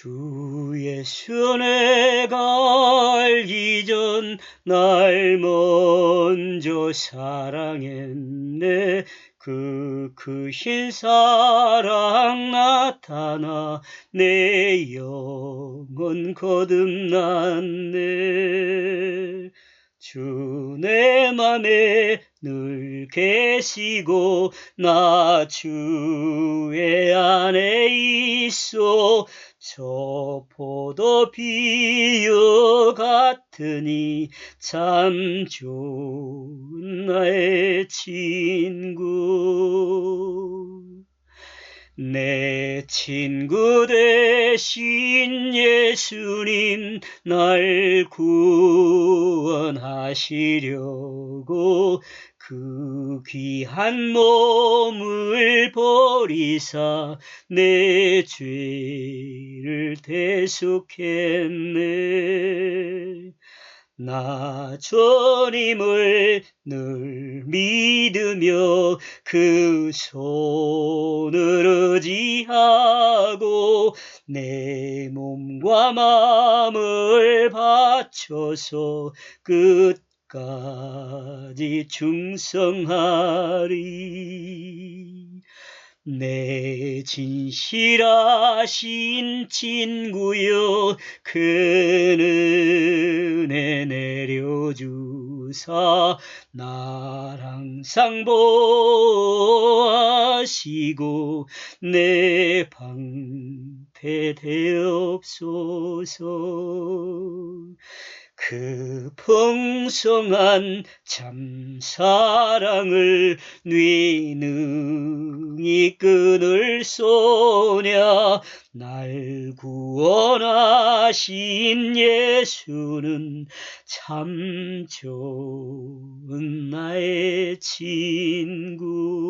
주 예수 내가 알기 전날 먼저 사랑했네. 그 크신 사랑 나타나 내 영혼 거듭났네. 주 내 맘에 늘 계시고 나 주의 안에 있어 저 포도 비유 같으니 참 좋은 나의 친구 내 친구 되신 예수님 날 구원하시려고 그 귀한 몸을 버리사 내 죄를 대속했네. 나 주님을 늘 믿으며 그 손을 의지하고 내 몸과 마음을 바쳐서 끝까지 충성하리. 내 진실하신 친구여 그 은혜 내려주사 날 항상 보호하시고 내 방패 되옵소서 그 풍성한 참 사랑을 네 능히 끊을 소냐 날 구원하신 예수는 참 좋은 나의 친구. 네,